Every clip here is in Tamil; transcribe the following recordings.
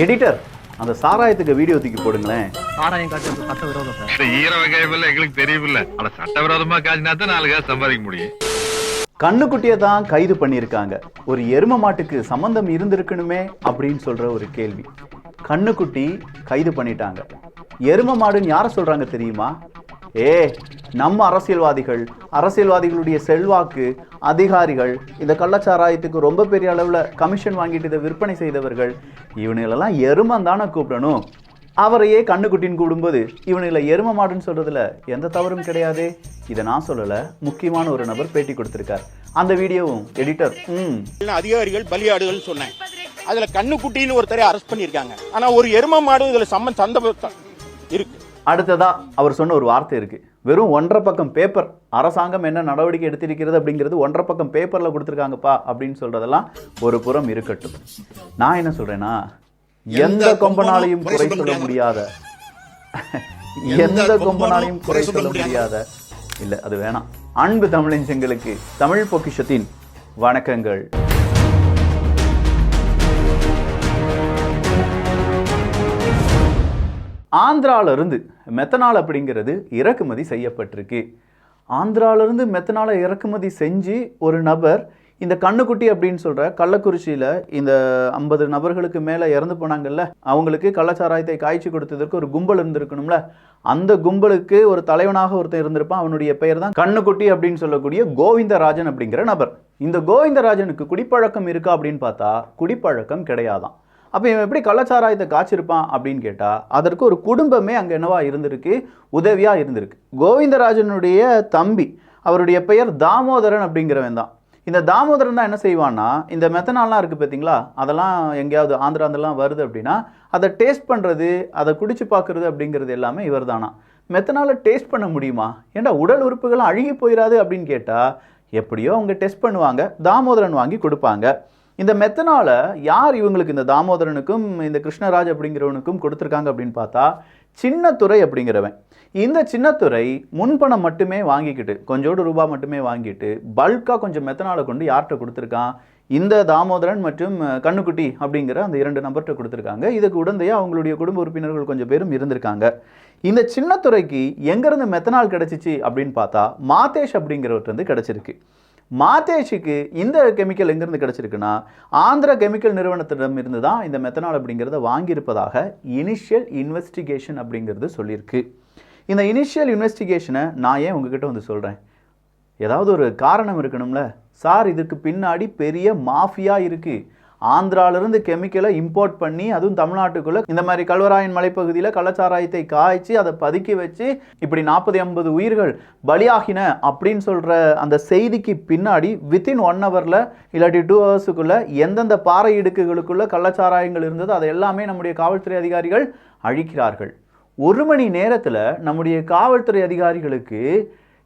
எடிட்டர் அந்த சாராயத்துக்கு வீடியோ தூக்கி போடுங்களேன். சாராயம் காட்டுறது சட்ட விரோதம் சார். இந்த ஈர வகையெல்லாம் எங்களுக்கு தெரியுமில்ல. ஆனா சட்டவிரோதமா காய்ச்சினா தான் நாலு காசு சம்பாதிக்க முடியும். கண்ணுக்குட்டியை தான் கைது பண்ணியிருக்காங்க. ஒரு எரும மாட்டுக்கு சம்பந்தம் இருந்திருக்கணுமே அப்படின்னு சொல்ற ஒரு கேள்வி. கண்ணுக்குட்டி கைது பண்ணிட்டாங்க. எரும மாடுன்னு யாரை சொல்றாங்க தெரியுமா? ஏ நம்ம அரசியல்வாதிகள் அரசியல்வாதிகளுடைய செல்வாக்கு அதிகாரிகள் இந்த கள்ளச்சாராயத்துக்கு ரொம்ப பெரிய அளவில் கமிஷன் வாங்கிட்டு இதை விற்பனை செய்தவர்கள் இவனுங்களெல்லாம் எருமம் தானே கூப்பிடணும். அவரையே கண்ணுக்குட்டின்னு கூடும்போது இவனுங்களை எரும மாடுன்னு சொல்றதுல எந்த தவறும் கிடையாது. இதை நான் சொல்லலை முக்கியமான ஒரு நபர் பேட்டி கொடுத்துருக்கார். அந்த வீடியோவும் எடிட்டர் ம். அதிகாரிகள் பலியாடுகள் சொன்னேன். அதில் கண்ணுக்குட்டின்னு ஒருத்தரை அரெஸ்ட் பண்ணியிருக்காங்க. ஆனால் ஒரு எரும மாடு இதில் சம்ம சந்த இருக்கு. அடுத்ததா அவர் சொன்ன ஒரு வார்த்தை இருக்கு. வெறும் ஒன்றரை பக்கம் பேப்பர் அரசாங்கம் என்ன நடவடிக்கை எடுத்திருக்கிறது அப்படிங்கிறது ஒன்றரை பக்கம் பேப்பர்ல கொடுத்துருக்காங்கப்பா அப்படின்னு சொல்றதெல்லாம் ஒரு புறம் இருக்கட்டும். நான் என்ன சொல்றேன்னா எந்த கொம்பனாலையும் குறை சொல்ல முடியாத. எந்த கொம்பனாலையும் குறை சொல்ல முடியாத. இல்ல அது வேணாம். அன்பு தமிழஞ்சங்களுக்கு தமிழ் பொக்கிஷத்தின் வணக்கங்கள். ஆந்திரால இருந்து மெத்தனால் அப்படிங்கிறது இறக்குமதி செய்யப்பட்டிருக்கு. ஆந்திராவிலிருந்து மெத்தனால் மெத்தனாலை இறக்குமதி செஞ்சு ஒரு நபர் இந்த கண்ணுக்குட்டி அப்படின்னு சொல்கிற கள்ளக்குறிச்சியில் இந்த ஐம்பது நபர்களுக்கு மேலே இறந்து போனாங்கல்ல அவங்களுக்கு கள்ளச்சாராயத்தை காய்ச்சி கொடுத்ததற்கு ஒரு கும்பல் இருந்திருக்கணும்ல அந்த கும்பலுக்கு ஒரு தலைவனாக ஒருத்தன் இருந்திருப்பான் அவனுடைய பெயர் தான் கண்ணுக்குட்டி அப்படின்னு சொல்லக்கூடிய கோவிந்தராஜன் அப்படிங்கிற நபர். இந்த கோவிந்தராஜனுக்கு குடிப்பழக்கம் இருக்கா அப்படின்னு பார்த்தா குடிப்பழக்கம் கிடையாதான். அப்போ இவன் எப்படி கள்ளச்சாராயத்தை காய்ச்சிருப்பான் அப்படின்னு கேட்டால் அதற்கு ஒரு குடும்பமே அங்கே என்னவா இருந்திருக்கு? உதவியாக இருந்திருக்கு. கோவிந்தராஜனுடைய தம்பி அவருடைய பெயர் தாமோதரன் அப்படிங்கிறவன் தான். இந்த தாமோதரன் தான் என்ன செய்வான்னா இந்த மெத்தனால்லாம் இருக்குது பார்த்தீங்களா அதெல்லாம் எங்கேயாவது ஆந்திராந்தெல்லாம் வருது அப்படின்னா அதை டேஸ்ட் பண்ணுறது அதை குடிச்சு பார்க்குறது அப்படிங்கிறது எல்லாமே இவர் தானா? மெத்தனால டேஸ்ட் பண்ண முடியுமா? ஏன்டா உடல் உறுப்புகள்லாம் அழுகி போயிடாது அப்படின்னு கேட்டால் எப்படியோ அவங்க டெஸ்ட் பண்ணுவாங்க தாமோதரன் வாங்கி கொடுப்பாங்க. இந்த மெத்தனால யார் இவங்களுக்கு இந்த தாமோதரனுக்கும் இந்த கிருஷ்ணராஜ் அப்படிங்கிறவனுக்கும் கொடுத்துருக்காங்க அப்படின்னு பார்த்தா சின்னத்துறை அப்படிங்கிறவன். இந்த சின்னத்துறை முன்பணம் மட்டுமே வாங்கிக்கிட்டு கொஞ்சோடு ரூபா மட்டுமே வாங்கிட்டு பல்காக கொஞ்சம் மெத்தனாலை கொண்டு யார்கிட்ட கொடுத்துருக்கான்? இந்த தாமோதரன் மற்றும் கண்ணுக்குட்டி அப்படிங்கிற அந்த இரண்டு நபர்கிட்ட கொடுத்துருக்காங்க. இதுக்கு உடந்தையாக அவங்களுடைய குடும்ப உறுப்பினர்கள் கொஞ்சம் பேரும் இருந்திருக்காங்க. இந்த சின்னத்துறைக்கு எங்கேருந்து மெத்தனால் கிடச்சிச்சு அப்படின்னு பார்த்தா மாதேஷ் அப்படிங்கிறவர்கிட்ட இருந்து கிடச்சிருக்கு. மாதேஷுக்கு இந்த கெமிக்கல் எங்கேருந்து கிடச்சிருக்குன்னா ஆந்திர கெமிக்கல் நிறுவனத்திடம் இருந்து தான் இந்த மெத்தனால் அப்படிங்கிறத வாங்கியிருப்பதாக இனிஷியல் இன்வெஸ்டிகேஷன் அப்படிங்கிறது சொல்லியிருக்கு. இந்த இனிஷியல் இன்வெஸ்டிகேஷனை நான் ஏன் உங்ககிட்ட வந்து சொல்கிறேன் ஏதாவது ஒரு காரணம் இருக்கணும்ல? சார் இதுக்கு பின்னாடி பெரிய மாஃபியா இருக்குது ஆந்திராவிலிருந்து கெமிக்கலை இம்போர்ட் பண்ணி அதுவும் தமிழ்நாட்டுக்குள்ளே இந்த மாதிரி கல்வராயன் மலைப்பகுதியில் கள்ளச்சாராயத்தை காய்ச்சி அதை பதுக்கி வச்சு இப்படி நாற்பது ஐம்பது உயிர்கள் பலியாகின அப்படின்னு சொல்கிற அந்த செய்திக்கு பின்னாடி வித்தின் ஒன் ஹவரில் இல்லாட்டி டூ ஹவர்ஸுக்குள்ளே எந்தெந்த பாறை இடுக்குகளுக்குள்ள கள்ளச்சாராயங்கள் இருந்ததோ அதை எல்லாமே நம்முடைய காவல்துறை அதிகாரிகள் அழிக்கிறார்கள். ஒரு மணி நேரத்தில் நம்முடைய காவல்துறை அதிகாரிகளுக்கு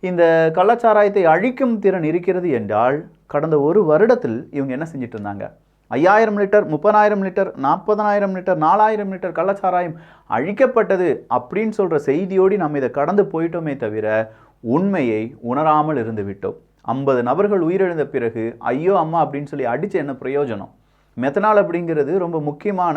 இந்த கள்ளச்சாராயத்தை அழிக்கும் திறன் இருக்கிறது என்றால் கடந்த ஒரு வருடத்தில் இவங்க என்ன செஞ்சிட்டு இருந்தாங்க? ஐயாயிரம் லிட்டர் முப்பதாயிரம் லிட்டர் நாற்பதனாயிரம் லிட்டர் நாலாயிரம் லிட்டர் கள்ளச்சாராயம் அழிக்கப்பட்டது அப்படின்னு சொல்கிற செய்தியோடு நம்ம இதை கடந்து போயிட்டோமே தவிர உண்மையை உணராமல் இருந்து விட்டோம். ஐம்பது நபர்கள் உயிரிழந்த பிறகு ஐயோ அம்மா அப்படின்னு சொல்லி அடித்த என்ன பிரயோஜனம்? மெத்தனால் அப்படிங்கிறது ரொம்ப முக்கியமான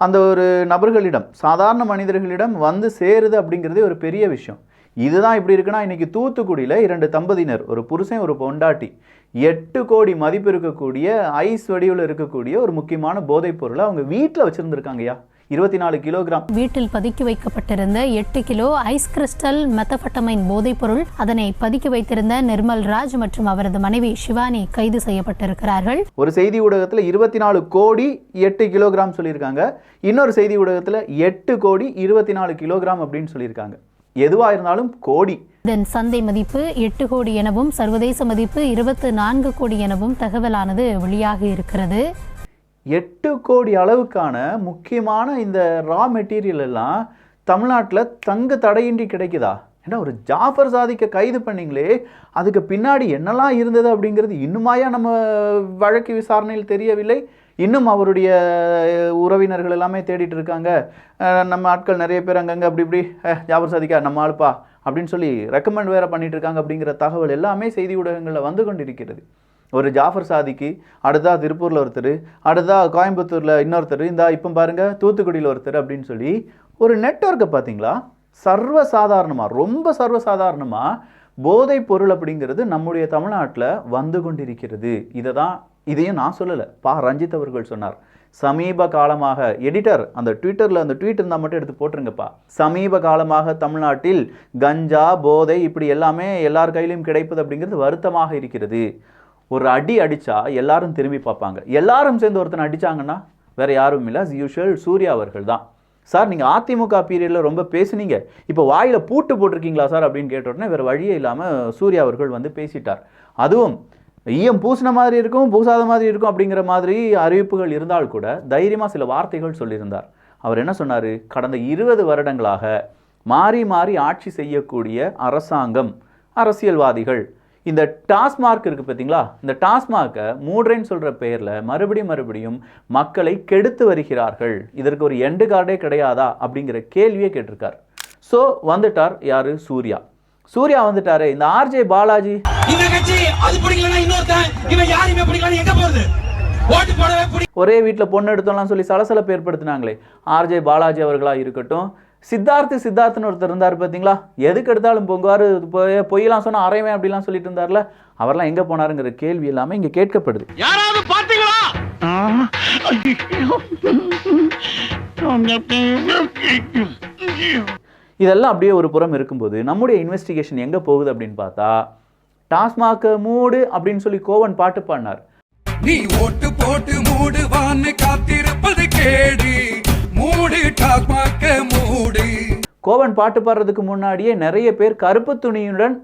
அந்த ஒரு நபர்களிடம் சாதாரண மனிதர்களிடம் வந்து சேருது அப்படிங்கிறதே ஒரு பெரிய விஷயம். இதுதான் இப்படி இருக்குன்னா இன்னைக்கு தூத்துக்குடியில் இரண்டு தம்பதியினர் ஒரு புருஷன் ஒரு பொண்டாட்டி. எட்டு கோடி மதிப்பு இருக்கக்கூடிய ஐஸ் வடிவில் இருக்கக்கூடிய ஒரு முக்கியமான போதைப் பொருளை அவங்க வீட்டில் வச்சுருந்துருக்காங்கய்யா. இருபத்தி நாலு கிலோகிராம். வீட்டில் பதுக்கி வைக்கப்பட்டிருந்த எட்டு கிலோ ஐஸ் கிறிஸ்டல் மெத்தபட்டமைன் போதைப்பொருள் அதனை பதுக்கி வைத்திருந்த நிர்மல் ராஜ் மற்றும் அவரது மனைவி சிவானி கைது செய்யப்பட்டிருக்கிறார்கள். ஒரு செய்தி ஊடகத்தில் இருபத்தி நாலு கோடி எட்டு கிலோகிராம் சொல்லியிருக்காங்க. இன்னொரு செய்தி ஊடகத்தில் எட்டு கோடி இருபத்தி நாலு கிலோகிராம் அப்படின்னு சொல்லியிருக்காங்க. எதுவாக இருந்தாலும் கோடி. இதன் சந்தை மதிப்பு எட்டு கோடி எனவும் சர்வதேச மதிப்பு இருபத்து நான்கு கோடி எனவும் தகவலானது வெளியாகி இருக்கிறது. எட்டு கோடி அளவுக்கான முக்கியமான இந்த ரா மெட்டீரியல் எல்லாம் தமிழ்நாட்டில் தங்கு தடையின்றி கிடைக்குதா? ஏன்னா ஒரு ஜாஃபர் சாதிக்க கைது பண்ணீங்களே அதுக்கு பின்னாடி என்னெல்லாம் இருந்தது அப்படிங்கிறது இன்னுமாயா நம்ம வழக்கு விசாரணையில் தெரியவில்லை? இன்னும் அவருடைய உறவினர்கள் எல்லாமே தேடிட்டு இருக்காங்க. நம்ம ஆட்கள் நிறைய பேர் அங்கங்கே அப்படி இப்படி "அஹ், ஜாஃபர் சாதிக்கா நம்ம ஆளுப்பா அப்படின்னு சொல்லி ரெக்கமெண்ட் வேற பண்ணிட்டு இருக்காங்க அப்படிங்கிற தகவல் எல்லாமே செய்தி ஊடகங்களில் வந்து கொண்டிருக்கிறது. ஒரு ஜாஃபர் சாதிக்கு அடுத்தா திருப்பூரில் ஒருத்தர் அடுத்தா கோயம்புத்தூரில் இன்னொருத்தர் இந்த இப்போ பாருங்கள் தூத்துக்குடியில் ஒருத்தர் அப்படின்னு சொல்லி ஒரு நெட்வொர்க்கை பார்த்தீங்களா சர்வசாதாரணமாக ரொம்ப சர்வசாதாரணமாக போதைப் பொருள் அப்படிங்கிறது நம்முடைய தமிழ்நாட்டில் வந்து கொண்டிருக்கிறது. இதை தான் இதையும் நான் சொல்லலை. பா. ரஞ்சித் அவர்கள் சொன்னார். சமீப காலமாக எடிட்டர் அந்த ட்விட்டரில் அந்த ட்வீட் இருந்தால் மட்டும் எடுத்து போட்டுருங்கப்பா. சமீப காலமாக தமிழ்நாட்டில் கஞ்சா போதை இப்படி எல்லாமே எல்லார் கையிலும் கிடைப்பது அப்படிங்கிறது வருத்தமாக இருக்கிறது. ஒரு அடி அடித்தா எல்லாரும் திரும்பி பார்ப்பாங்க. எல்லாரும் சேர்ந்து ஒருத்தனை அடிச்சாங்கன்னா வேறு யாரும் இல்லை. As சூர்யா அவர்கள் தான். சார் நீங்கள் அதிமுக பீரியடில் ரொம்ப பேசுனீங்க. இப்போ வாயில் பூட்டு போட்டிருக்கீங்களா சார் அப்படின்னு கேட்ட உடனே வேறு வழியே இல்லாமல் சூர்யா அவர்கள் வந்து பேசிட்டார். அதுவும் ஈயம் பூசின மாதிரி இருக்கும் பூசாத மாதிரி இருக்கும் அப்படிங்கிற மாதிரி அறிவிப்புகள் இருந்தால் கூட தைரியமாக சில வார்த்தைகள் சொல்லியிருந்தார். அவர் என்ன சொன்னார்? கடந்த இருபது வருடங்களாக மாறி மாறி ஆட்சி செய்யக்கூடிய அரசாங்கம் அரசியல்வாதிகள். இந்த டாஸ்மார்க் இருக்குது பார்த்தீங்களா இந்த டாஸ்மார்க்கை மூடுறேன்னு சொல்கிற பெயரில் மறுபடியும் மறுபடியும் மக்களை கெடுத்து வருகிறார்கள். இதற்கு ஒரு எண்டு கார்டே கிடையாதா அப்படிங்கிற கேள்வியே கேட்டிருக்கார். ஸோ வந்துட்டார் யார்? சூர்யா. சூர்யா வந்துட்டாரு இந்த ஆர்ஜே பாலாஜி. இந்த கட்சி அது பிடிக்கலன்னா இன்னொருத்தன் இவன் யாரையுமே பிடிக்கல எங்க போறது? ஓட்டு போடவே பிடி ஒரே வீட்டில் பொண்ணு எடுத்தோம்லாம் சொல்லி சலசலப்பு ஏற்படுத்தினாங்களே. ஆர்ஜே பாலாஜி அவர்களா இருக்கட்டும். சித்தார்த்து சித்தார்த்துன்னு ஒருத்தர் இருந்தார் பார்த்தீங்களா எதுக்கு எடுத்தாலும் பொங்குவார் பொய் பொய்யெல்லாம் சொன்னா அரைவேன் அப்படிலாம் சொல்லிட்டு இருந்தார்ல. அவர்லாம் எங்கே போனாருங்கிற கேள்வி எல்லாமே இங்கே கேட்கப்படுது. யாராவது பாத்தீங்களா இதெல்லாம் அப்படியே ஒரு புறம் இருக்கும்போது நம்முடைய இன்வெஸ்டிகேஷன் எங்கே போகுது அப்படின்னு பார்த்தா டாஸ்மாக் மூடு அப்படின்னு சொல்லி கோவன் பாட்டு பாடினார். நீ ஓட்டு போட்டு மூடுவான்னு காத்திருப்பது கேடு. மூடு டாக்மாக்க மூடு. கோவன் பாட்டு பாடுறதுக்கு முன்னாடியே நிறைய பேர் கருப்பு துணியுடன்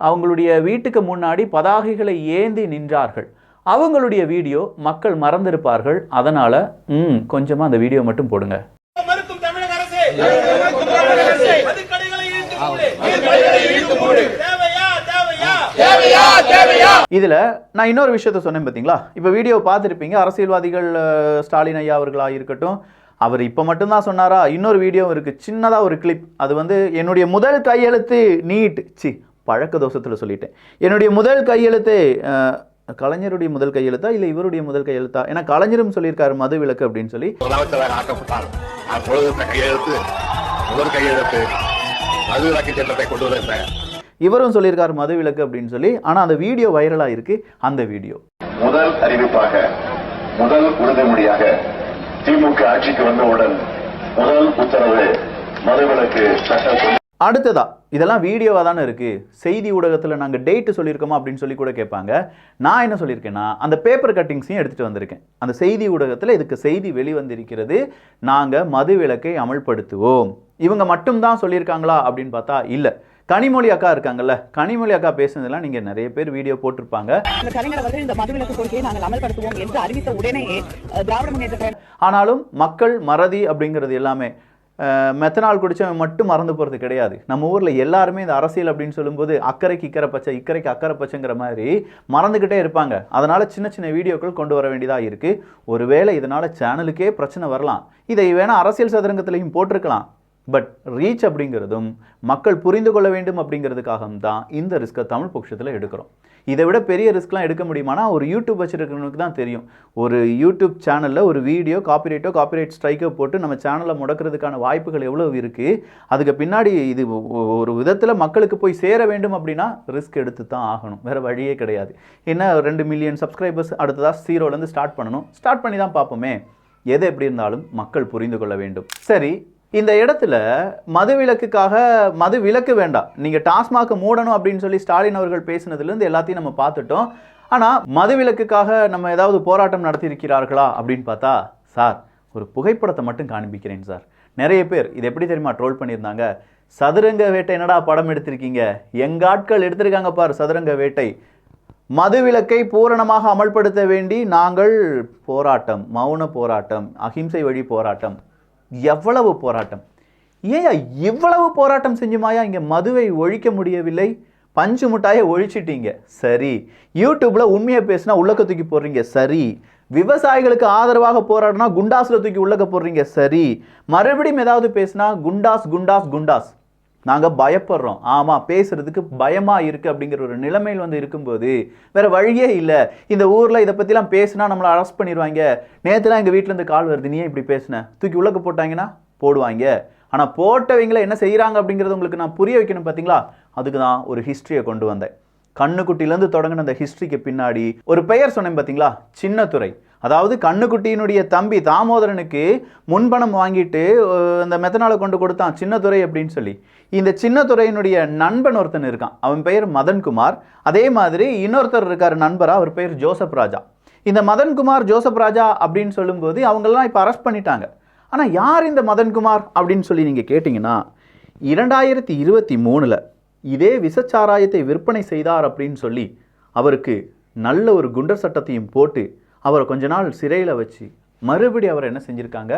அவங்களுடைய வீட்டுக்கு முன்னாடி பதாகைகளை ஏந்தி நின்றார்கள். அவங்களுடைய வீடியோ மக்கள் மறந்திருப்பார்கள். அதனால ம் கொஞ்சமா அந்த வீடியோ மட்டும் போடுங்க. இதுல நான் இன்னொரு விஷயத்த சொன்னேன் பார்த்தீங்களா இப்போ வீடியோ பார்த்துருப்பீங்க. அரசியல்வாதிகள் ஸ்டாலின் ஐயா அவர்களா இருக்கட்டும். அவர் இப்போ மட்டும்தான் சொன்னாரா? இன்னொரு வீடியோ இருக்கு. சின்னதா ஒரு கிளிப் அது வந்து என்னுடைய முதல் கையெழுத்து நீட். சி பழக்க தோஷத்துல சொல்லிட்டேன். என்னுடைய முதல் கையெழுத்து கலைஞருடைய முதல் கையெழுத்தா? இல்லை இவருடைய முதல் கையெழுத்தா? ஏன்னா கலைஞரும் சொல்லியிருக்காரு மது விலக்கு அப்படின்னு சொல்லி. இந்த கையெழுத்து. முதல் கையெழுத்து மது விலக்கு சட்டத்தை கொண்டு வந்த இவரும் சொல்லியிருக்காரு மது விலக்கு அப்படின்னு சொல்லி. ஆனா அந்த வீடியோ வைரலா இருக்கு அந்த வீடியோ. முதல் அறிவிப்பாக முதல் உறுதிமொழியாக திமுக ஆட்சிக்கு வந்தவுடன் முதல் உத்தரவு மதுவிலக்கு சட்டம் அடுத்ததா இதெல்லாம் வீடியோவாக தானே இருக்குது செய்தி ஊடகத்தில் நாங்கள் டேட்டு சொல்லியிருக்கோமா அப்படின்னு சொல்லி கூட கேட்பாங்க. நான் என்ன சொல்லியிருக்கேன்னா அந்த பேப்பர் கட்டிங்ஸையும் எடுத்துகிட்டு வந்திருக்கேன். அந்த செய்தி ஊடகத்தில் இதுக்கு செய்தி வெளிவந்திருக்கிறது. நாங்கள் மது விலக்கை அமல்படுத்துவோம். இவங்க மட்டும்தான் சொல்லியிருக்காங்களா அப்படின்னு பார்த்தா இல்லை. கனிமொழி அக்கா இருக்காங்கல்ல கனிமொழி அக்கா பேசுனதெல்லாம் நீங்கள் நிறைய பேர் வீடியோ போட்டிருப்பாங்க. ஆனாலும் மக்கள் மறதி அப்படிங்கிறது எல்லாமே மெத்தனால் குடிச்சவன் மட்டும் மறந்து போகிறது கிடையாது. நம்ம ஊரில் எல்லாருமே இந்த அரசியல் அப்படின்னு சொல்லும்போது அக்கறைக்கு இக்கரை பச்சை இக்கரைக்கு அக்கறை பச்சைங்கிற மாதிரி மறந்துக்கிட்டே இருப்பாங்க. அதனால் சின்ன சின்ன வீடியோக்கள் கொண்டு வர வேண்டியதாக இருக்குது ஒருவேளை இதனால் சேனலுக்கே பிரச்சனை வரலாம். இதை வேணால் அரசியல் சதுரங்கத்திலையும் போட்டிருக்கலாம். பட் ரீச் அப்படிங்கிறதும் மக்கள் புரிந்து கொள்ள வேண்டும் அப்படிங்கிறதுக்காக தான் இந்த ரிஸ்க்கை தமிழ் பட்சத்தில் எடுக்கிறோம். இதை விட பெரிய ரிஸ்க்லாம் எடுக்க முடியுமானா ஒரு யூடியூப் வச்சுருக்கிறவனுக்கு தான் தெரியும். ஒரு யூடியூப் சேனலில் ஒரு வீடியோ காப்பிரைட்டோ காப்பிரைட் ஸ்ட்ரைக்கோ போட்டு நம்ம சேனலை முடக்கிறதுக்கான வாய்ப்புகள் எவ்வளோ இருக்குது அதுக்கு பின்னாடி இது ஒரு விதத்தில் மக்களுக்கு போய் சேர வேண்டும் அப்படின்னா ரிஸ்க் எடுத்து தான் ஆகணும். வேறு வழியே கிடையாது. என்ன ரெண்டு மில்லியன் சப்ஸ்கிரைபர்ஸ் அடுத்ததாக ஜீரோலேருந்து ஸ்டார்ட் பண்ணணும்? ஸ்டார்ட் பண்ணி தான் பார்ப்போமே. எது எப்படி இருந்தாலும் மக்கள் புரிந்து கொள்ள வேண்டும். சரி இந்த இடத்துல மது விலக்குக்காக மது விலக்கு வேண்டாம். நீங்கள் டாஸ்மாக மூடணும் அப்படின்னு சொல்லி ஸ்டாலின் அவர்கள் பேசினதுலேருந்து எல்லாத்தையும் நம்ம பார்த்துட்டோம். ஆனால் மது விலக்குக்காக நம்ம ஏதாவது போராட்டம் நடத்தியிருக்கிறார்களா அப்படின்னு பார்த்தா சார் ஒரு புகைப்படத்தை மட்டும் காண்பிக்கிறேன் சார். நிறைய பேர் இது எப்படி தெரியுமா ட்ரோல் பண்ணியிருந்தாங்க. சதுரங்க வேட்டை என்னடா படம் எடுத்திருக்கீங்க? எங்காட்கள் எடுத்திருக்காங்க பார் சதுரங்க வேட்டை. மதுவிலக்கை பூரணமாக அமல்படுத்த வேண்டி நாங்கள் போராட்டம் மௌன போராட்டம் அகிம்சை வழி போராட்டம். எவ்வளவு போராட்டம்? ஏயா இவ்வளவு போராட்டம் செஞ்சுமாயா இங்கே மதுவை ஒழிக்க முடியவில்லை. பஞ்சு முட்டாயை ஒழிச்சிட்டீங்க. சரி. யூடியூப்பில் உண்மையை பேசினா உள்ளக்க தூக்கி போடுறீங்க. சரி. விவசாயிகளுக்கு ஆதரவாக போராடினா குண்டாஸில் தூக்கி உள்ளக்க போடுறீங்க. சரி. மறுபடியும் ஏதாவது பேசினா குண்டாஸ் குண்டாஸ் குண்டாஸ். நாங்கள் பயப்படுறோம். ஆமாம் பேசுகிறதுக்கு பயமாக இருக்குது அப்படிங்கிற ஒரு நிலைமையில் வந்து இருக்கும்போது வேற வழியே இல்லை. இந்த ஊரில் இதை பற்றிலாம் பேசினா நம்மளை அரெஸ்ட் பண்ணிடுவாங்க நேற்றுலாம் எங்கள் வீட்டிலேருந்து கால் வருது நீ இப்படி பேசினேன் தூக்கி உள்ளக்க போட்டாங்கன்னா போடுவாங்க. ஆனால் போட்டவங்களை என்ன செய்கிறாங்க அப்படிங்கிறது உங்களுக்கு நான் புரிய வைக்கணும் பார்த்தீங்களா அதுக்கு தான் ஒரு ஹிஸ்ட்ரியை கொண்டு வந்தேன். கண்ணுக்குட்டிலேருந்து தொடங்கின அந்த ஹிஸ்ட்ரிக்கு பின்னாடி ஒரு பெயர் சொன்னேன் பார்த்தீங்களா சின்னத்துறை. அதாவது கண்ணுக்குட்டியினுடைய தம்பி தாமோதரனுக்கு முன்பணம் வாங்கிட்டு அந்த மெத்தனாலை கொண்டு கொடுத்தான் சின்னதுரை அப்படின்னு சொல்லி. இந்த சின்னதுரையினுடைய நண்பன் ஒருத்தன் இருக்கான். அவன் பெயர் மதன்குமார். அதே மாதிரி இன்னொருத்தர் இருக்கார் நண்பராக அவர் பெயர் ஜோசப் ராஜா. இந்த மதன்குமார் ஜோசப் ராஜா அப்படின்னு சொல்லும்போது அவங்கெல்லாம் இப்போ அரெஸ்ட் பண்ணிட்டாங்க. ஆனால் யார் இந்த மதன்குமார் அப்படின்னு சொல்லி நீங்கள் கேட்டிங்கன்னா இரண்டாயிரத்தி இருபத்தி மூணில் இதே விசச்சாராயத்தை விற்பனை செய்தார் அப்படின்னு சொல்லி அவருக்கு நல்ல ஒரு குண்டர் சட்டத்தையும் போட்டு அவரை கொஞ்ச நாள் சிறையில் வச்சு மறுபடி அவர் என்ன செஞ்சுருக்காங்க?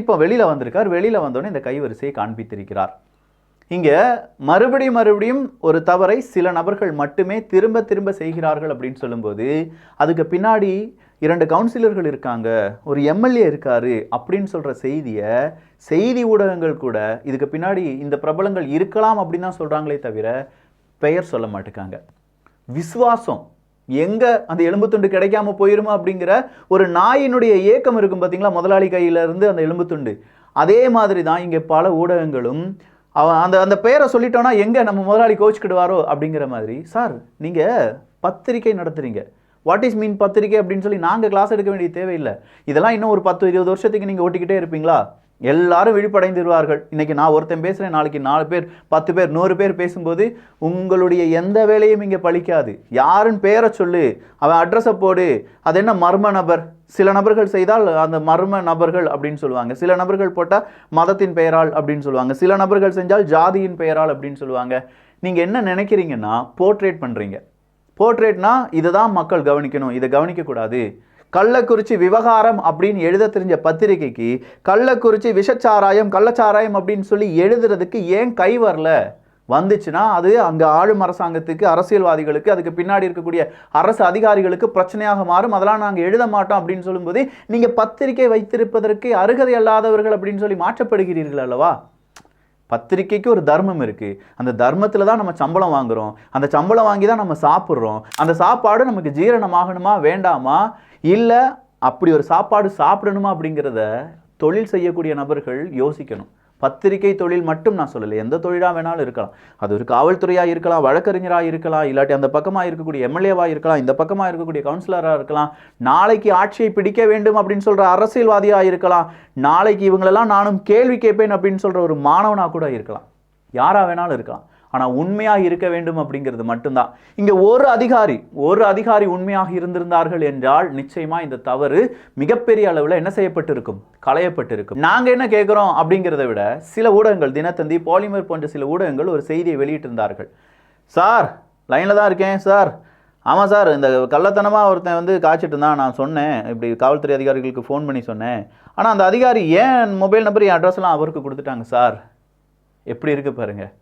இப்போ வெளியில் வந்திருக்கார். வெளியில் வந்தோடனே இந்த கைவரிசையை காண்பித்திருக்கிறார். இங்கே மறுபடியும் மறுபடியும் ஒரு தவறை சில நபர்கள் மட்டுமே திரும்ப திரும்ப செய்கிறார்கள் அப்படின்னு சொல்லும்போது அதுக்கு பின்னாடி இரண்டு கவுன்சிலர்கள் இருக்காங்க. ஒரு எம்எல்ஏ இருக்காரு அப்படின்னு சொல்கிற செய்தியை செய்தி ஊடகங்கள் கூட இதுக்கு பின்னாடி இந்த பிரபலங்கள் இருக்கலாம் அப்படின்னு தான் சொல்கிறாங்களே தவிர பெயர் சொல்ல மாட்டுக்காங்க. விசுவாசம். எங்கே அந்த எலும்பு துண்டு கிடைக்காம போயிருமா அப்படிங்கிற ஒரு நாயினுடைய ஏக்கம் இருக்கும் பார்த்தீங்களா முதலாளி கையிலேருந்து அந்த எலும்பு துண்டு அதே மாதிரி தான் இங்கே பல ஊடகங்களும் அவன் அந்த அந்த பெயரை சொல்லிட்டோன்னா எங்கே நம்ம முதலாளி கோச்சிக்கிடுவாரோ அப்படிங்கிற மாதிரி. சார் நீங்கள் பத்திரிக்கை நடத்துறீங்க. வாட் இஸ் மீன் பத்திரிக்கை அப்படின்னு சொல்லி நாங்கள் கிளாஸ் எடுக்க வேண்டிய தேவையில்லை. இதெல்லாம் இன்னும் ஒரு பத்து இருபது வருஷத்துக்கு நீங்கள் ஓட்டிக்கிட்டே இருப்பீங்களா? எல்லாரும் விழிப்படைந்துருவார்கள். இன்றைக்கி நான் ஒருத்தன் பேசுகிறேன் நாளைக்கு நாலு பேர் பத்து பேர் நூறு பேர் பேசும்போது உங்களுடைய எந்த வேலையும் இங்கே பழிக்காது. யாருன்னு பேரை சொல்லு அவன் அட்ரஸை போடு. அது என்ன மர்ம நபர்? சில நபர்கள் செய்தால் அந்த மர்ம நபர்கள் அப்படின்னு சொல்லுவாங்க. சில நபர்கள் போட்டால் மதத்தின் பெயரால் அப்படின்னு சொல்லுவாங்க. சில நபர்கள் செஞ்சால் ஜாதியின் பெயரால் அப்படின்னு சொல்லுவாங்க. நீங்கள் என்ன நினைக்கிறீங்கன்னா போர்ட்ரேட் பண்ணுறீங்க போர்ட்ரேட்னா இதை தான் மக்கள் கவனிக்கணும். இதை கவனிக்கக்கூடாது. கள்ளக்குறிச்சி விவகாரம் அப்படின்னு எழுத தெரிஞ்ச பத்திரிகைக்கு கள்ளக்குறிச்சி விஷச்சாராயம் கள்ளச்சாராயம் அப்படின்னு சொல்லி எழுதுறதுக்கு ஏன் கை வரல? வந்துச்சுன்னா அது அங்கே ஆளும் அரசாங்கத்துக்கு அரசியல்வாதிகளுக்கு அதுக்கு பின்னாடி இருக்கக்கூடிய அரசு அதிகாரிகளுக்கு பிரச்சனையாக மாறும். அதெல்லாம் நாங்கள் எழுத மாட்டோம் அப்படின்னு சொல்லும்போது நீங்கள் பத்திரிகை வைத்திருப்பதற்கு அருகதை அல்லாதவர்கள் அப்படின்னு சொல்லி மாற்றப்படுகிறீர்கள் அல்லவா? பத்திரிக்கைக்கு ஒரு தர்மம் இருக்குது அந்த தர்மத்தில் தான் நம்ம சம்பளம் வாங்குறோம். அந்த சம்பளம் வாங்கி தான் நம்ம சாப்பிட்றோம். அந்த சாப்பாடு நமக்கு ஜீரணமாகணுமா வேண்டாமா? இல்லை அப்படி ஒரு சாப்பாடு சாப்பிடணுமா அப்படிங்கிறத தொழில் செய்யக்கூடிய நபர்கள் யோசிக்கணும். பத்திரிகை தொழில் மட்டும் நான் சொல்லலை. எந்த தொழிலாக வேணாலும் இருக்கலாம். அது ஒரு காவல்துறையாக இருக்கலாம் வழக்கறிஞராக இருக்கலாம் இல்லாட்டி அந்த பக்கமாக இருக்கக்கூடிய எம்எல்ஏவாக இருக்கலாம் இந்த பக்கமாக இருக்கக்கூடிய கவுன்சிலராக இருக்கலாம். நாளைக்கு ஆட்சியை பிடிக்க வேண்டும் அப்படின்னு சொல்கிற அரசியல்வாதியாக இருக்கலாம். நாளைக்கு இவங்களெல்லாம் நானும் கேள்வி கேட்பேன் அப்படின்னு சொல்கிற ஒரு மாணவனாக கூட இருக்கலாம். யாராக வேணாலும் இருக்கலாம். ஆனால் உண்மையாக இருக்க வேண்டும் அப்படிங்கிறது மட்டும்தான். இங்கே ஒரு அதிகாரி ஒரு அதிகாரி உண்மையாக இருந்திருந்தார்கள் என்றால் நிச்சயமாக இந்த தவறு மிகப்பெரிய அளவில் என்ன செய்யப்பட்டிருக்கும்? களையப்பட்டிருக்கும். நாங்கள் என்ன கேட்குறோம் அப்படிங்கிறத விட சில ஊடகங்கள் தினத்தந்தி பாலிமர் போன்ற சில ஊடகங்கள் ஒரு செய்தியை வெளியிட்டிருந்தார்கள். சார் லைனில் தான் இருக்கேன் சார். ஆமாம் சார். இந்த கள்ளத்தனமாக ஒருத்தன் வந்து காய்ச்சிட்டு இருந்தான் நான் சொன்னேன். இப்படி காவல்துறை அதிகாரிகளுக்கு ஃபோன் பண்ணி சொன்னேன். ஆனால் அந்த அதிகாரி ஏன் மொபைல் நம்பர் என் அட்ரஸ்லாம் அவருக்கு கொடுத்துட்டாங்க சார்? எப்படி இருக்குது பாருங்கள்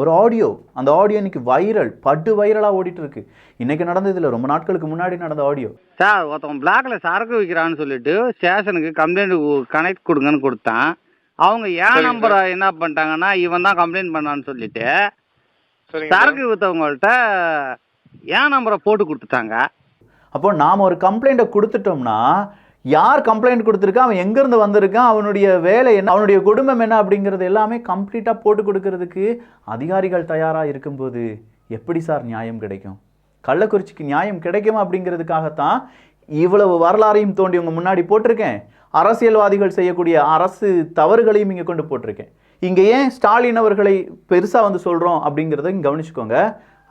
ஒரு ஆடியோ அந்த ஆடியோ இன்னைக்கு வைரல் படு வைரலாக ஓடிட்டு இருக்கு இன்னைக்கு நடந்ததில்ல ரொம்ப நாட்களுக்கு முன்னாடி நடந்த ஆடியோ சார் ஒருத்தவன் பிளாக்ல சரக்கு விற்கிறான்னு சொல்லிட்டு ஸ்டேஷனுக்கு கம்ப்ளைண்ட் கனெக்ட் கொடுங்கன்னு கொடுத்தான். அவங்க ஏன் நம்பரை என்ன பண்ணிட்டாங்கன்னா இவன் தான் கம்ப்ளைண்ட் பண்ணான்னு சொல்லிட்டு சரக்கு வித்தவங்கள்ட்ட ஏன் நம்பரை போட்டு கொடுத்துட்டாங்க? அப்போ நாம் ஒரு கம்ப்ளைண்ட்டை கொடுத்துட்டோம்னா யார் கம்ப்ளைண்ட் கொடுத்துருக்கா? அவன் எங்கேருந்து வந்திருக்கான்? அவனுடைய வேலை என்ன? அவனுடைய குடும்பம் என்ன? அப்படிங்கிறது எல்லாமே கம்ப்ளீட்டாக போட்டு கொடுக்கறதுக்கு அதிகாரிகள் தயாராக இருக்கும்போது எப்படி சார் நியாயம் கிடைக்கும்? கள்ளக்குறிச்சிக்கு நியாயம் கிடைக்குமா அப்படிங்கிறதுக்காகத்தான் இவ்வளவு வரலாறையும் தோண்டி உங்கள் முன்னாடி போட்டிருக்கேன். அரசியல்வாதிகள் செய்யக்கூடிய அரசு தவறுகளையும் இங்கே கொண்டு போட்டிருக்கேன். இங்கே ஏன் ஸ்டாலின் அவர்களை பெருசாக வந்து சொல்கிறோம் அப்படிங்கிறத கவனிச்சுக்கோங்க.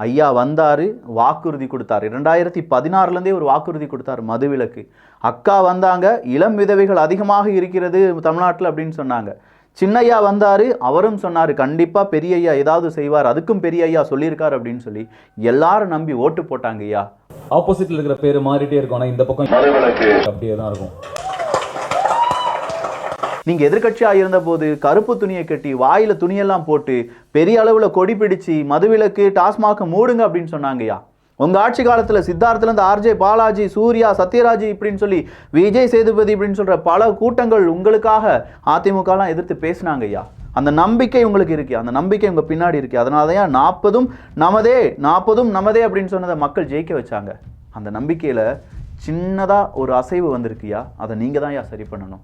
ஐயா வந்தார் வாக்குறுதி கொடுத்தார். இரண்டாயிரத்தி பதினாறுலேருந்தே ஒரு வாக்குறுதி கொடுத்தார் மதுவிலக்கு. அக்கா வந்தாங்க இளம் விதவைகள் அதிகமாக இருக்கிறது தமிழ்நாட்டில் அப்படின்னு சொன்னாங்க. சின்னையா வந்தார் அவரும் சொன்னார் கண்டிப்பாக பெரிய ஐயா ஏதாவது செய்வார் அதுக்கும் பெரிய ஐயா சொல்லியிருக்கார் அப்படின்னு சொல்லி எல்லாரும் நம்பி ஓட்டு போட்டாங்க ஐயா. ஆப்போசிட்ல இருக்கிற பேர் மாறிட்டே இருக்கும். ஆனா இந்த பக்கம் மதுவிலக்கு. அப்படியே தான் இருக்கும். நீங்க எதிர்க்கட்சியா இருந்தபோது கருப்பு துணியை கட்டி வாயில துணியெல்லாம் போட்டு பெரிய அளவுல கொடி பிடிச்சு மதுவிலக்கு டாஸ்மாக மூடுங்க அப்படின்னு சொன்னாங்கய்யா. உங்க ஆட்சி காலத்துல சித்தார்த்துல இருந்து ஆர்ஜே பாலாஜி சூர்யா சத்யராஜ் இப்படின்னு சொல்லி விஜய் சேதுபதி இப்படின்னு சொல்ற பல கூட்டங்கள் உங்களுக்காக அதிமுகலாம் எதிர்த்து பேசினாங்க ஐயா அந்த நம்பிக்கை உங்களுக்கு இருக்கு. அந்த நம்பிக்கை உங்க பின்னாடி இருக்கு. அதனால தான் நாற்பதும் நமதே நாற்பதும் நமதே அப்படின்னு சொன்னதை மக்கள் ஜெயிக்க வச்சாங்க. அந்த நம்பிக்கையில சின்னதா ஒரு அசைவு வந்திருக்குயா அதை நீங்க தான் ஐயா சரி பண்ணணும்.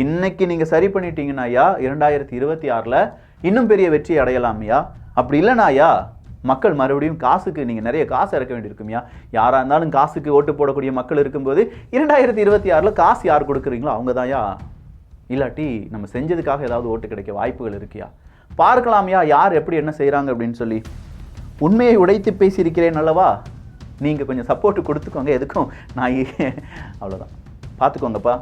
இன்னைக்கு நீங்க சரி பண்ணிட்டீங்கன்னா ஐயா இரண்டாயிரத்தி இருபத்தி ஆறுல இன்னும் பெரிய வெற்றி அடையலாம் ஐயா. அப்படி இல்லைனா ஐயா மக்கள் மறுபடியும் காசுக்கு நீங்க நிறைய காசு இறக்க வேண்டியிருக்கும்யா யாரா இருந்தாலும் காசுக்கு ஓட்டு போடக்கூடிய மக்கள் இருக்கும்போது இரண்டாயிரத்தி இருபத்தி ஆறுல காசு யார் கொடுக்குறீங்களோ அவங்க தான்யா இல்லாட்டி நம்ம செஞ்சதுக்காக ஏதாவது ஓட்டு கிடைக்க வாய்ப்புகள் இருக்கியா பார்க்கலாம்யா யார் எப்படி என்ன செய்கிறாங்க அப்படின்னு சொல்லி. உண்மையை உடைத்து பேசியிருக்கிறேன் அல்லவா? நீங்கள் கொஞ்சம் சப்போர்ட்டு கொடுத்துக்கோங்க எதுக்கும் நான் அவ்வளோதான் பார்த்துக்கோங்கப்பா.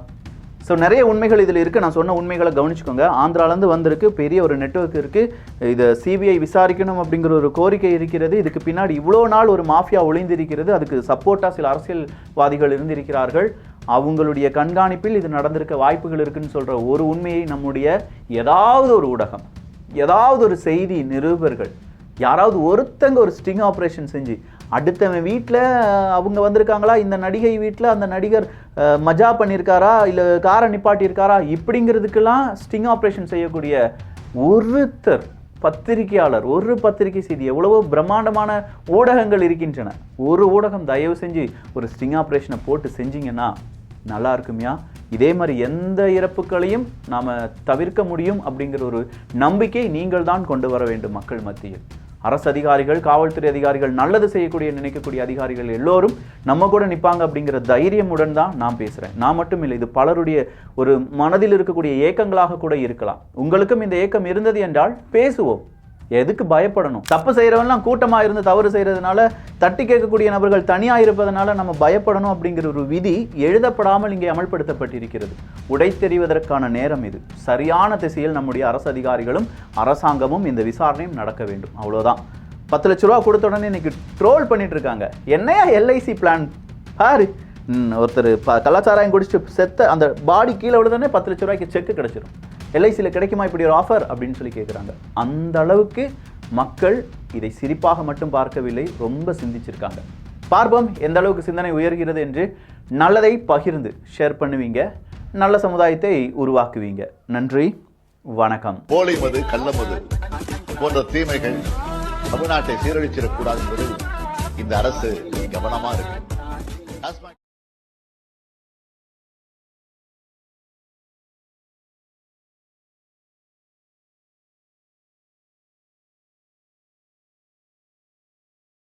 ஸோ நிறைய உண்மைகள் இதில் இருக்குது நான் சொன்ன உண்மைகளை கவனிச்சுக்கோங்க. ஆந்திராலேருந்து வந்திருக்கு. பெரிய ஒரு நெட்வொர்க் இருக்குது இதை சிபிஐ விசாரிக்கணும் அப்படிங்கிற ஒரு கோரிக்கை இருக்கிறது. இதுக்கு பின்னாடி இவ்வளோ நாள் ஒரு மாஃபியா ஒளிந்திருக்கிறது. அதுக்கு சப்போர்ட்டாக சில அரசியல்வாதிகள் இருந்திருக்கிறார்கள். அவங்களுடைய கண்காணிப்பில் இது நடந்திருக்க வாய்ப்புகள் இருக்குன்னு சொல்கிற ஒரு உண்மையை நம்முடைய ஏதாவது ஒரு ஊடகம் ஏதாவது ஒரு செய்தி நிருபர்கள் யாராவது ஒருத்தங்க ஒரு ஸ்டிங் ஆப்ரேஷன் செஞ்சு அடுத்தவன் வீட்டில் அவங்க வந்திருக்காங்களா? இந்த நடிகை வீட்டில் அந்த நடிகர் மஜா பண்ணியிருக்காரா இல்லை காரை நிப்பாட்டியிருக்காரா? இப்படிங்கிறதுக்கெல்லாம் ஸ்டிங் ஆப்ரேஷன் செய்யக்கூடிய ஒருத்தர் பத்திரிகையாளர் ஒரு பத்திரிகை செய்தி எவ்வளவோ பிரம்மாண்டமான ஊடகங்கள் இருக்கின்றன. ஒரு ஊடகம் தயவு செஞ்சு ஒரு ஸ்டிங் ஆப்ரேஷனை போட்டு செஞ்சீங்கன்னா நல்லா இருக்கும்யா? இதே மாதிரி எந்த இறப்புகளையும் நாம் தவிர்க்க முடியும் அப்படிங்கிற ஒரு நம்பிக்கை நீங்கள் தான் கொண்டு வர வேண்டும் மக்கள் மத்தியில். அரசு அதிகாரிகள் காவல்துறை அதிகாரிகள் நல்லது செய்யக்கூடிய நினைக்கக்கூடிய அதிகாரிகள் எல்லோரும் நம்ம கூட நிப்பாங்க அப்படிங்கிற தைரியமுடன் தான் நான் பேசுறேன். நான் மட்டும் இல்லை இது பலருடைய ஒரு மனதில் இருக்கக்கூடிய ஏக்கங்களாக கூட இருக்கலாம். உங்களுக்கும் இந்த ஏக்கம் இருந்தது என்றால் பேசுவோம். எதுக்கு பயப்படணும்? தப்பு செய்கிறவன்லாம் கூட்டமாக இருந்து தவறு செய்கிறதுனால தட்டி கேட்கக்கூடிய நபர்கள் தனியாக இருப்பதனால நம்ம பயப்படணும் அப்படிங்கிற ஒரு விதி எழுதப்படாமல் இங்கே அமல்படுத்தப்பட்டிருக்கிறது. உடைத்தெறிவதற்கான நேரம் இது. சரியான திசையில் நம்முடைய அரசு அதிகாரிகளும் அரசாங்கமும் இந்த விசாரணையும் நடக்க வேண்டும். அவ்வளோதான் பத்து லட்ச ரூபா கொடுத்த உடனே இன்னைக்கு ட்ரோல் பண்ணிட்டு இருக்காங்க என்னையா எல்ஐசி பிளான் பாரு. ஒருத்தர் ப கலாச்சாரம் குடிச்சிட்டு செத்த அந்த பாடி கீழே விழுதானே பத்து லட்ச ரூபாய்க்கு செக் கிடச்சிரும். எல்ஐசியில் கிடைக்குமா இப்படி ஒரு ஆஃபர் அப்படின்னு சொல்லி கேட்குறாங்க அந்த அளவுக்கு மக்கள் இதை சிரிப்பாக மட்டும் பார்க்கவில்லை ரொம்ப சிந்திச்சிருக்காங்க. பார்ப்போம் எந்த அளவுக்கு சிந்தனை உயர்கிறது என்று நல்லதை பகிர்ந்து ஷேர் பண்ணுவீங்க நல்ல சமுதாயத்தை உருவாக்குவீங்க. நன்றி வணக்கம். போலி மது கள்ள மது போன்ற தீமைகள் தமிழ்நாட்டை சீரழிச்சிடக்கூடாது என்பதில் இந்த அரசு கவனமா இருக்கு.